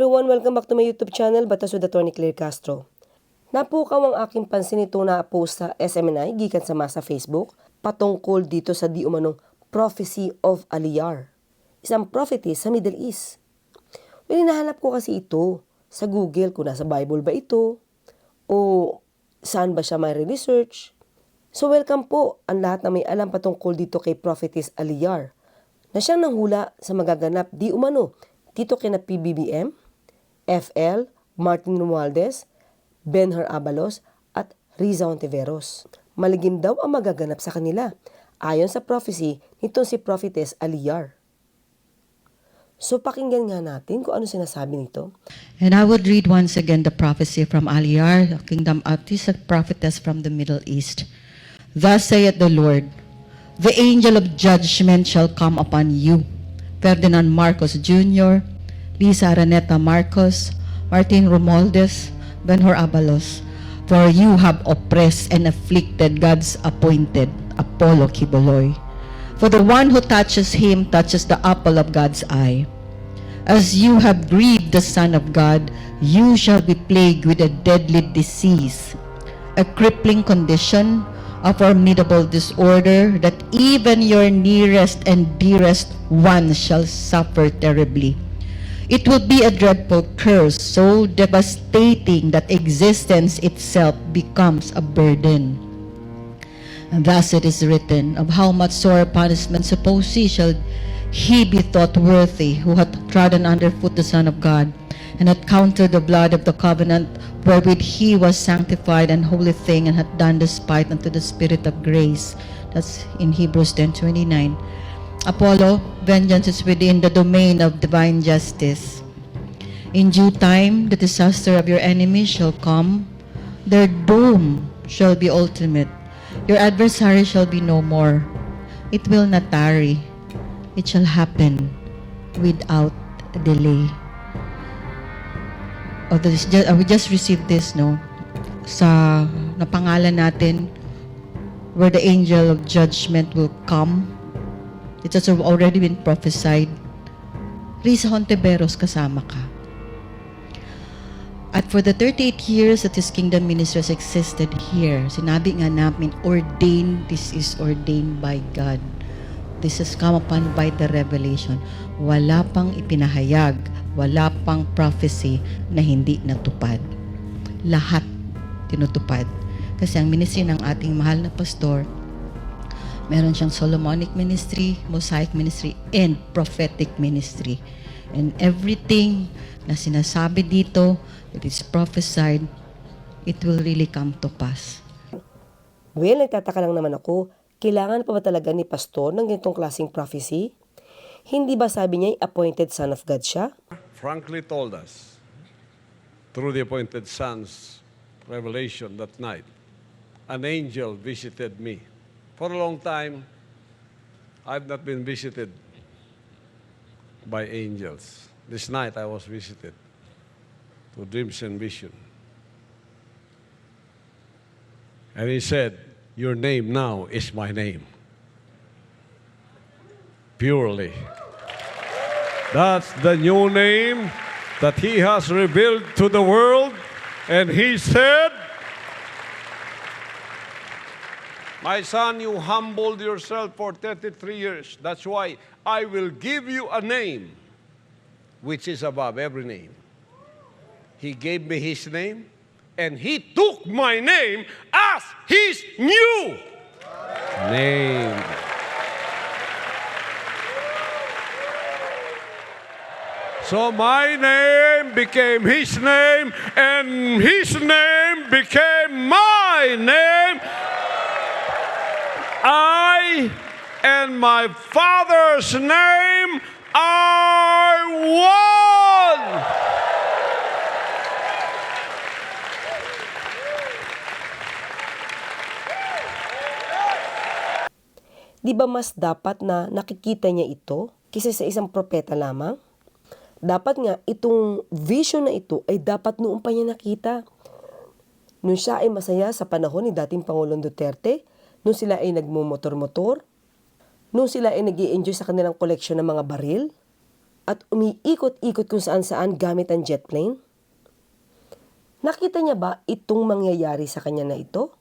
everyone, welcome back to my YouTube channel, Batas with Atty. Claire Castro. Napukaw ang aking pansin ito na post sa SMNI, gikan sa masa Facebook, patungkol dito sa di umanong Prophecy of Aliyar, isang prophetess sa Middle East. Well, hinahanap ko kasi ito sa Google kung nasa Bible ba ito, o saan ba siya may research. So welcome po ang lahat na may alam patungkol dito kay Prophetess Aliyar, na siyang nanghula sa magaganap di umano dito kina PBBM, FL, Martin Romualdez, Benhar Abalos, at Riza Ontiveros. Maligim daw ang magaganap sa kanila, ayon sa prophecy nitong si Prophetess Aliyar. So pakinggan nga natin kung ano sinasabi nito. And I would read once again the prophecy from Aliyar, the kingdom of this prophetess from the Middle East. Thus saith the Lord, The angel of judgment shall come upon you, Ferdinand Marcos Jr., Lisa Araneta Marcos, Martin Romualdez, Benhor Abalos, for you have oppressed and afflicted God's appointed Apollo Kiboloy. For the one who touches him touches the apple of God's eye. As you have grieved the Son of God, you shall be plagued with a deadly disease, a crippling condition, a formidable disorder that even your nearest and dearest one shall suffer terribly. It will be a dreadful curse, so devastating that existence itself becomes a burden. And thus it is written, Of how much sore punishment suppose he shall he be thought worthy, who hath trodden underfoot the Son of God, and hath counted the blood of the covenant wherewith he was sanctified an holy thing, and hath done despite unto the Spirit of grace. That's in Hebrews 10.29. Apollo, vengeance is within the domain of divine justice. In due time, the disaster of your enemies shall come. Their doom shall be ultimate. Your adversary shall be no more. It will not tarry. It shall happen without delay. Oh, this, uh, we just received this, no? Sa napangalan natin, where the angel of judgment will come. It has already been prophesied. Risa Hontiveros, kasama ka. At for the 38 years that His kingdom ministry has existed here, sinabi nga namin, ordained, this is ordained by God. This has come upon by the revelation. Wala pang ipinahayag, wala pang prophecy na hindi natupad. Lahat tinutupad. Kasi ang ministry ng ating mahal na pastor, meron siyang Solomonic ministry, Mosaic ministry, and prophetic ministry. And everything na sinasabi dito, that is prophesied, it will really come to pass. Well, nagtataka lang naman ako, kailangan pa ba talaga ni Pastor ng ganitong klaseng prophecy? Hindi ba sabi niya appointed son of God siya? frankly told us through the appointed son's revelation that night, an angel visited me. For a long time, I've not been visited by angels. This night I was visited to dreams and vision. And he said, Your name now is my name. Purely. That's the new name that he has revealed to the world. And he said, My son, you humbled yourself for 33 years. That's why I will give you a name which is above every name. He gave me his name, and he took my name as his new name. So my name became his name, and his name became my name. I and my father's name are one. Di ba mas dapat na nakikita niya ito kaysa sa isang propeta lamang? Dapat nga itong vision na ito ay dapat noon pa niya nakita. Nung siya ay masaya sa panahon ni dating Pangulong Duterte, nung sila ay nagmumotor-motor, nung sila ay nag enjoy sa kanilang koleksyon ng mga baril, at umiikot-ikot kung saan-saan gamit ang jet plane? Nakita niya ba itong mangyayari sa kanya na ito?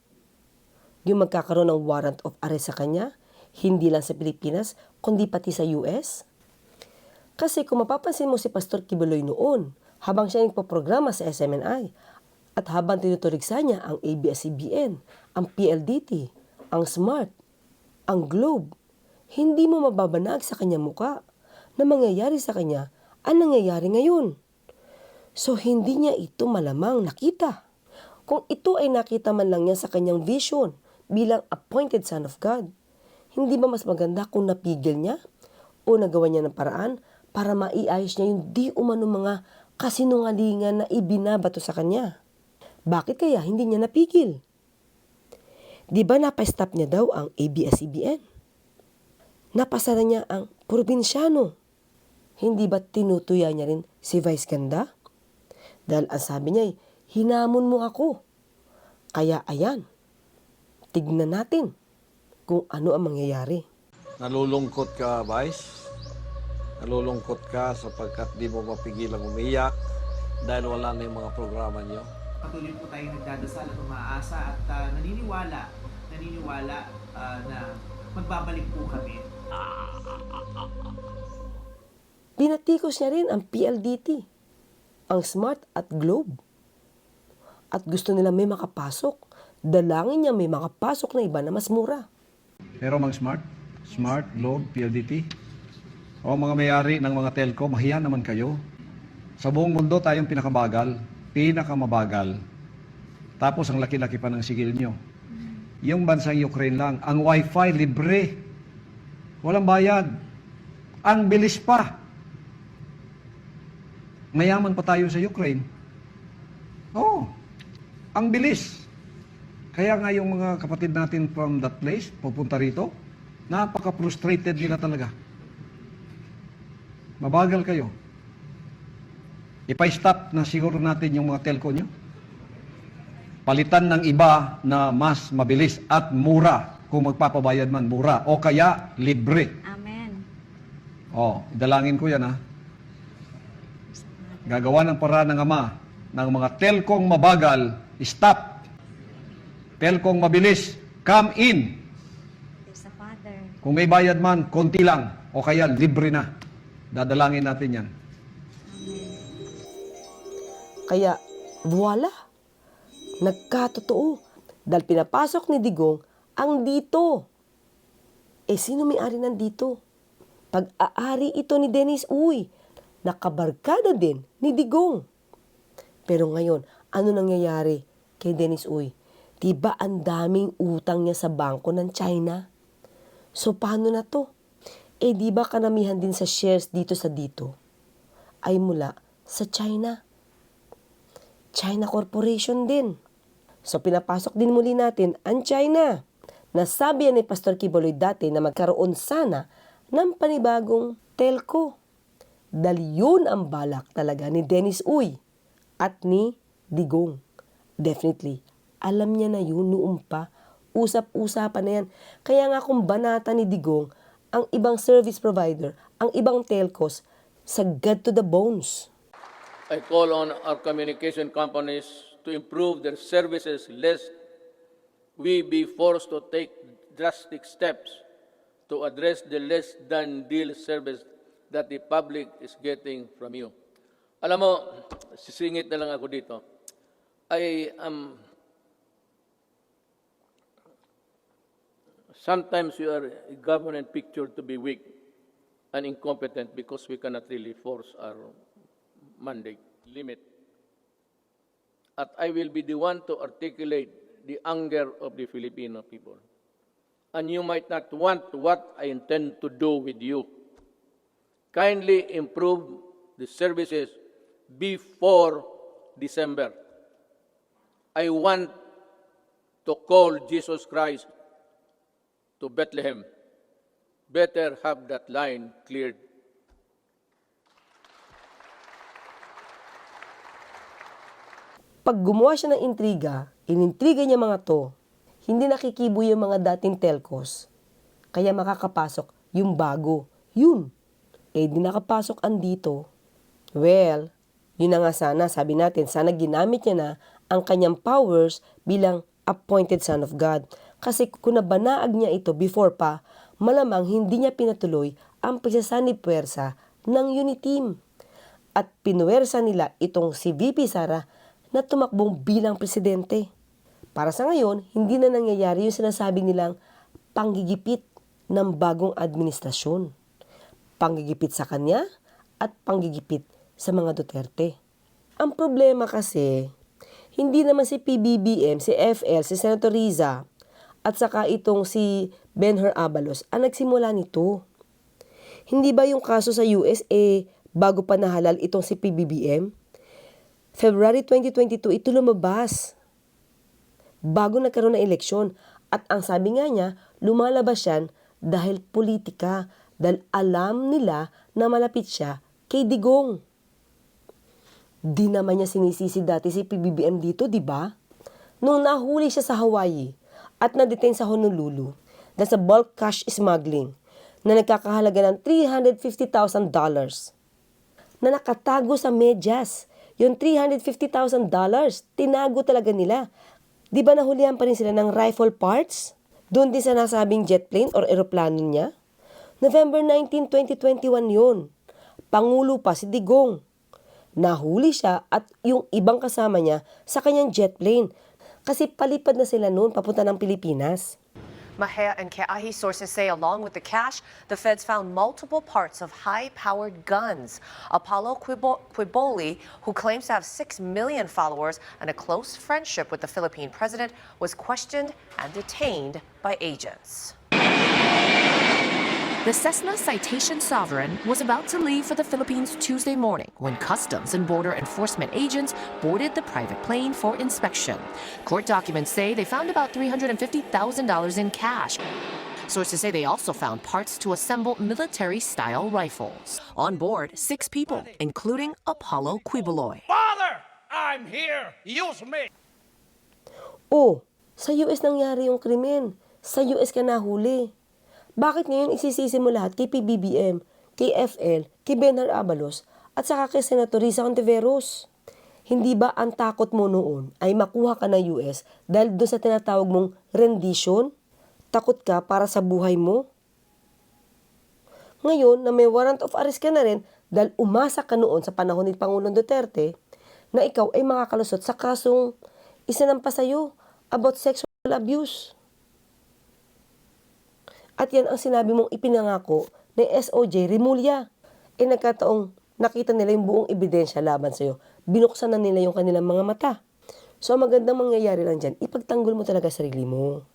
Yung magkakaroon ng warrant of arrest sa kanya, hindi lang sa Pilipinas, kundi pati sa US? Kasi kung mapapansin mo si Pastor Kibuloy noon, habang siya nagpaprograma sa SMNI, at habang tinuturigsa niya ang ABS-CBN, ang PLDT, ang SMART, ang Globe, hindi mo mababanag sa kanya muka na mangyayari sa kanya ang nangyayari ngayon. So hindi niya ito malamang nakita. Kung ito ay nakita man lang niya sa kanyang vision bilang appointed son of God, hindi ba mas maganda kung napigil niya o nagawa niya ng paraan para maiayos niya yung di umano mga kasinungalingan na ibinabato sa kanya? Bakit kaya hindi niya napigil? Di ba napastop niya daw ang ABS-CBN? Napasara niya ang probinsyano. Hindi ba tinutuya niya rin si Vice Ganda? Dahil ang sabi niya ay, hinamon mo ako. Kaya ayan, tignan natin kung ano ang mangyayari. Nalulungkot ka, Vice? Nalulungkot ka sapagkat di mo mapigilang umiyak dahil wala na yung mga programa niyo? patuloy po tayong nagdadasal at umaasa at ah, naniniwala, naniniwala ah, na magbabalik po kami. Pinatikos niya rin ang PLDT, ang Smart at Globe. At gusto nila may makapasok. Dalangin niya may makapasok na iba na mas mura. Pero mga smart, smart, globe, PLDT, o mga may-ari ng mga telco, mahiya naman kayo. Sa buong mundo tayong pinakabagal, pinakamabagal. Tapos ang laki-laki pa ng sigil nyo. Yung bansang Ukraine lang, ang wifi libre. Walang bayad. Ang bilis pa. Mayaman pa tayo sa Ukraine. Oo. Ang bilis. Kaya nga yung mga kapatid natin from that place, pupunta rito, napaka-frustrated nila talaga. Mabagal kayo. Ipa-stop na siguro natin yung mga telco nyo. Palitan ng iba na mas mabilis at mura kung magpapabayad man, mura. O kaya, libre. Amen. O, dalangin ko yan ha. Gagawa ng paraan ng Ama ng mga telkong mabagal, stop. Telkong mabilis, come in. Kung may bayad man, konti lang. O kaya, libre na. Dadalangin natin yan. Kaya, voila! Nagkatotoo. Dahil pinapasok ni Digong ang dito. Eh, sino may-ari ng dito? Pag-aari ito ni Dennis Uy. Nakabarkada din ni Digong. Pero ngayon, ano nangyayari kay Dennis Uy? Diba ang daming utang niya sa bangko ng China? So, paano na to? Eh, di ba kanamihan din sa shares dito sa dito ay mula sa China? China Corporation din. So pinapasok din muli natin ang China. Nasabi ni Pastor Kiboloy dati na magkaroon sana ng panibagong telco. Dahil yun ang balak talaga ni Dennis Uy at ni Digong. Definitely, alam niya na yun noon pa. Usap-usapan na yan. Kaya nga kung banata ni Digong, ang ibang service provider, ang ibang telcos, sagad to the bones. I call on our communication companies to improve their services lest we be forced to take drastic steps to address the less than deal service that the public is getting from you. Alam mo, sisingit na lang ako dito. I am sometimes you are a government pictured to be weak and incompetent because we cannot really force our mandate limit. At I will be the one to articulate the anger of the Filipino people. And you might not want what I intend to do with you. Kindly improve the services before December. I want to call Jesus Christ to Bethlehem. Better have that line cleared Pag gumawa siya ng intriga, inintriga niya mga to, hindi nakikibo yung mga dating telcos. Kaya makakapasok yung bago. Yun. kaya di nakapasok andito. Well, yun na nga sana, sabi natin, sana ginamit niya na ang kanyang powers bilang appointed son of God. Kasi kung nabanaag niya ito before pa, malamang hindi niya pinatuloy ang pagsasanib puwersa ng Uniteam. At pinuwersa nila itong si VP Sara na tumakbong bilang presidente. Para sa ngayon, hindi na nangyayari yung sinasabi nilang panggigipit ng bagong administrasyon. Panggigipit sa kanya at panggigipit sa mga Duterte. Ang problema kasi, hindi naman si PBBM, si FL, si Senator Riza, at saka itong si Benher Abalos ang nagsimula nito. Hindi ba yung kaso sa US eh bago pa nahalal itong si PBBM? February 2022 ito lumabas. Bago nagkaroon ng eleksyon. At ang sabi nga niya, lumalabas yan dahil politika. Dahil alam nila na malapit siya kay Digong. Di naman niya sinisisi dati si PBBM dito, di ba? Nung nahuli siya sa Hawaii at na-detain sa Honolulu dahil sa bulk cash smuggling na nagkakahalaga ng $350,000 na nakatago sa medyas. Yung $350,000, tinago talaga nila. Di ba nahulihan pa rin sila ng rifle parts? Doon din sa nasabing jet plane or eroplano niya? November 19, 2021 yun. Pangulo pa si Digong. Nahuli siya at yung ibang kasama niya sa kanyang jet plane. Kasi palipad na sila noon papunta ng Pilipinas. Mahia and Keahi sources say along with the cash, the feds found multiple parts of high-powered guns. Apollo Quibo- Quiboli, who claims to have 6 million followers and a close friendship with the Philippine president, was questioned and detained by agents. The Cessna Citation Sovereign was about to leave for the Philippines Tuesday morning when Customs and Border Enforcement agents boarded the private plane for inspection. Court documents say they found about $350,000 in cash. Sources say they also found parts to assemble military style rifles. On board, six people, including Apollo Quiboloy. Father, I'm here. Use me. Oh, sa US nangyari yung krimen. Sa US ka nahuli. Bakit ngayon isisisi mo lahat kay PBBM, kay FL, kay Benhar Abalos, at saka kay Senator Risa Ontiveros? Hindi ba ang takot mo noon ay makuha ka ng US dahil doon sa tinatawag mong rendition? Takot ka para sa buhay mo? Ngayon na may warrant of arrest ka na rin dahil umasa ka noon sa panahon ni Pangulong Duterte na ikaw ay makakalusot sa kasong isinampa sa'yo about sexual abuse. At yan ang sinabi mong ipinangako ni SOJ Rimulya. E nagkataong nakita nila yung buong ebidensya laban sa'yo. Binuksan na nila yung kanilang mga mata. So ang magandang mangyayari lang dyan, ipagtanggol mo talaga sarili mo.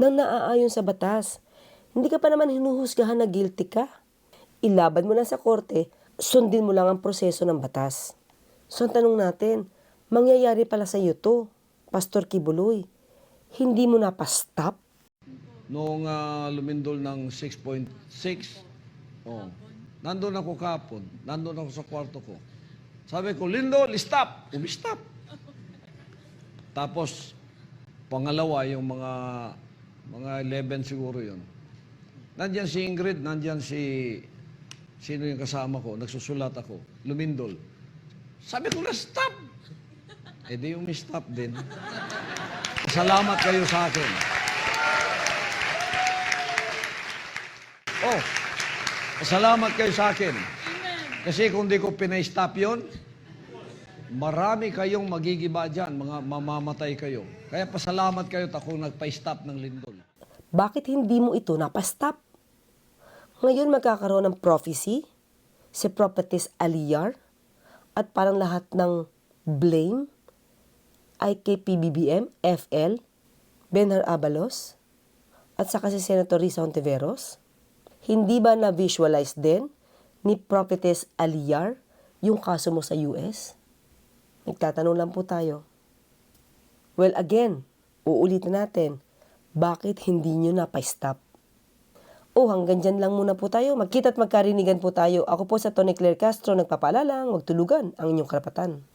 Nang naaayon sa batas. Hindi ka pa naman hinuhusgahan na guilty ka. Ilaban mo lang sa korte, sundin mo lang ang proseso ng batas. So ang tanong natin, mangyayari pala sa iyo to, Pastor Kibuloy. Hindi mo na pa-stop? Noong ah, lumindol ng 6.6, oh, nandun ako kapon, nandun ako sa kwarto ko. Sabi ko, Lindol, stop! Umi-stop. Tapos, pangalawa, yung mga mga 11 siguro yon. Nandyan si Ingrid, nandyan si sino yung kasama ko, nagsusulat ako, lumindol. Sabi ko na, stop! Eh di umi-stop din. Salamat kayo sa akin. Oh, salamat kayo sa akin. Kasi kung di ko pinay-stop yun, marami kayong magigiba dyan, mga mamamatay kayo. Kaya pasalamat kayo ako nagpa-stop ng lindol. Bakit hindi mo ito napastop? Ngayon magkakaroon ng prophecy, si Prophetess Aliyar, at parang lahat ng blame ay kay PBBM, FL, Benhar Abalos, at saka si Senator Risa Ontiveros. Hindi ba na-visualize din ni Prophetess Aliyar yung kaso mo sa US? Nagtatanong lang po tayo. Well, again, uulitin natin, bakit hindi nyo napay-stop? O hanggang dyan lang muna po tayo. Magkita at magkarinigan po tayo. Ako po sa Tony Claire Castro, nagpapaalala, huwag tulugan ang inyong karapatan.